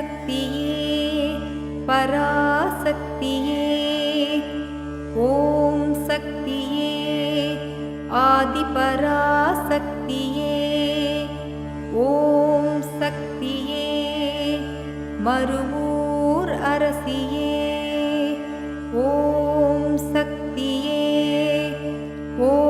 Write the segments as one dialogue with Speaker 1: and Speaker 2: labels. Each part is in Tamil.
Speaker 1: சக்தியே பராசக்தியே ஓம் சக்தியே ஆதிபராசக்தியே ஓம் சக்தியே மறுவூர் அரசியே ஓம் சக்தியே ஓம்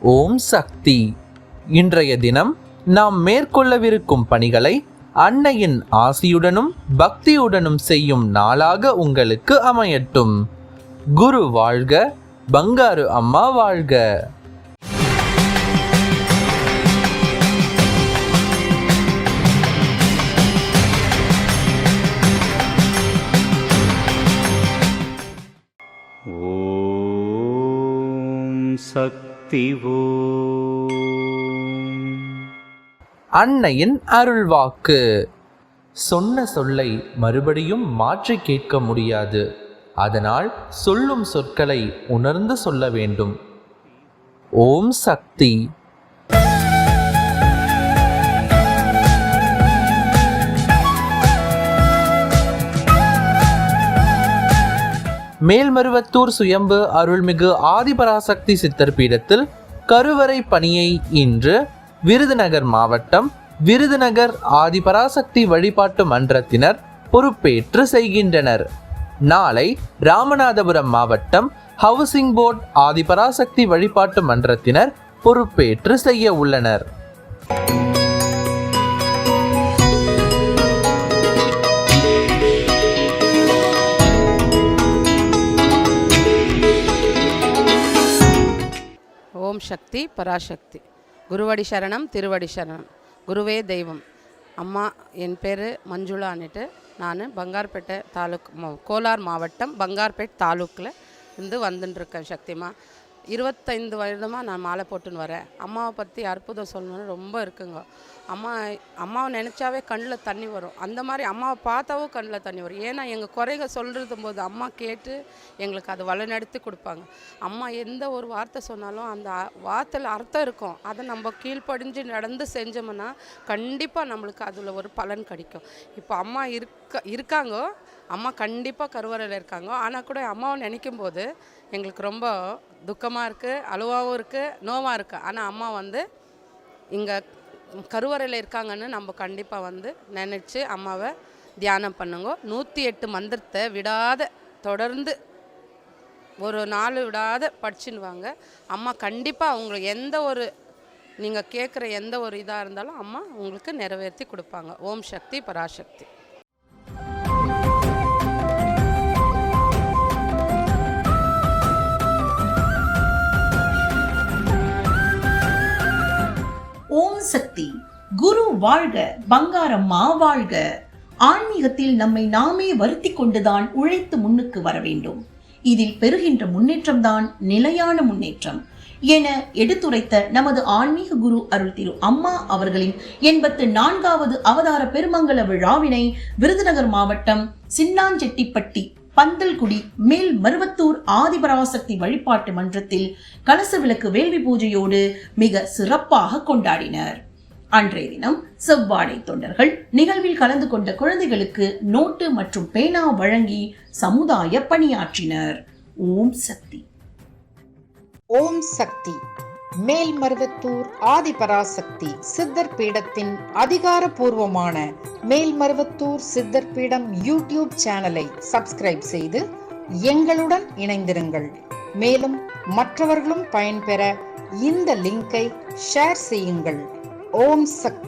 Speaker 1: ஓம்
Speaker 2: சக்தி. இன்றைய தினம் நாம் மேற்கொள்ளவிருக்கும் பணிகளை அன்னையின் ஆசியுடனும் பக்தியுடனும் செய்யும் நாளாக உங்களுக்கு அமையட்டும். குரு வாழ்க பங்காரு அம்மா வாழ்க.
Speaker 3: ॐ
Speaker 2: அன்னையின் அருள்வாக்கு. சொன்ன சொல்லை மறுபடியும் மாற்றி கேட்க முடியாது. அதனால் சொல்லும் சொற்களை உணர்ந்து சொல்ல வேண்டும். ஓம் சக்தி. மேல்மருவத்தூர் சுயம்பு அருள்மிகு ஆதிபராசக்தி சித்தர் பீடத்தில் கருவறை பணியை இன்று விருதுநகர் மாவட்டம் விருதுநகர் ஆதிபராசக்தி வழிபாட்டு மன்றத்தினர் பொறுப்பேற்று செய்கின்றனர். நாளை ராமநாதபுரம் மாவட்டம் ஹவுசிங் போர்ட் ஆதிபராசக்தி வழிபாட்டு மன்றத்தினர் பொறுப்பேற்று செய்ய உள்ளனர்.
Speaker 4: ஓம் சக்தி பராசக்தி. குருவடி சரணம் திருவடி சரணம். குருவே தெய்வம். அம்மா என் பேர் மஞ்சுளான்னுட்டு நான் பங்கார்பேட்டை தாலுக் கோலார் மாவட்டம் பங்கார்பேட் தாலுக்கில் இருந்து வந்துட்டுருக்கேன் சக்திமா. இருபத்தைந்து வருடமாக நான் மாலை போட்டுன்னு வரேன். அம்மாவை பற்றி அற்புதம் சொல்லணும்னு ரொம்ப இருக்குங்க. அம்மா அம்மாவை நினச்சாவே கண்ணில் தண்ணி வரும். அந்த மாதிரி அம்மாவை பார்த்தாவும் கண்ணில் தண்ணி வரும். ஏன்னா எங்கள் குறைக சொல்கிறது போது அம்மா கேட்டு எங்களுக்கு அது வழிநடத்தி கொடுப்பாங்க. அம்மா எந்த ஒரு வார்த்தை சொன்னாலும் அந்த வார்த்தையில் அர்த்தம் இருக்கும். அதை நம்ம கீழ்ப்படிஞ்சு நடந்து செஞ்சோம்னா கண்டிப்பாக நம்மளுக்கு அதில் ஒரு பலன் கிடைக்கும். இப்போ அம்மா இருக்க இருக்காங்க? அம்மா கண்டிப்பாக கருவறையில் இருக்காங்க? ஆனால் கூட அம்மாவை நினைக்கும் போது எங்களுக்கு ரொம்ப துக்கமாக இருக்குது அழுவாகவும் இருக்குது நோவாக இருக்குது ஆனால் அம்மா வந்து இங்கே கருவறையில் இருக்காங்கன்னு நம்ம கண்டிப்பாக வந்து நினச்சி அம்மாவை தியானம் பண்ணுங்க. நூற்றி எட்டு மந்திரத்தை விடாத தொடர்ந்து ஒரு நாள் விடாத படிச்சுன்னு அம்மா கண்டிப்பாக உங்களுக்கு எந்த ஒரு நீங்கள் கேட்குற எந்த ஒரு இதாக இருந்தாலும் அம்மா உங்களுக்கு நிறைவேற்றி கொடுப்பாங்க. ஓம் சக்தி பராசக்தி.
Speaker 5: குரு வாழ்க பங்காரம்மா வாழ்க. ஆன்மீகத்தில் நம்மை நாமே வருத்தி கொண்டுதான் உழைத்து முன்னுக்கு வர வேண்டும். இதில் பெறுகின்ற முன்னேற்றம்தான் நிலையான முன்னேற்றம். என எடுத்துரைத்த நமது ஆன்மீக குரு அருள் திரு அம்மா அவர்களின் எண்பத்து நான்காவது அவதார பெருமங்கல விழாவினை விருதுநகர் மாவட்டம் சின்னாஞ்செட்டிப்பட்டி பந்தல்குடி மேல் மருவத்தூர் ஆதிபராசக்தி வழிபாட்டு மன்றத்தில் கலச விளக்கு வேள்வி பூஜையோடு மிக சிறப்பாக கொண்டாடினர். அன்றைய தினம் செவ்வாடை தொண்டர்கள் நிகழ்வில் கலந்து கொண்ட குழந்தைகளுக்கு நோட்டு மற்றும் பேனா வழங்கி சமுதாய பணியாற்றினர். ஓம் சக்தி.
Speaker 6: ஓம் சக்தி. மேல்மருவத்தூர் ஆதிபராசக்தி சித்தர் பீடத்தின் அதிகாரபூர்வமான மேல்மருவத்தூர் சித்தர் பீடம் யூடியூப் சேனலை சப்ஸ்கிரைப் செய்து எங்களுடன் இணைந்திருங்கள். மேலும் மற்றவர்களும் பயன்பெற இந்த லிங்கை ஷேர் செய்யுங்கள். ஓம் சக்தி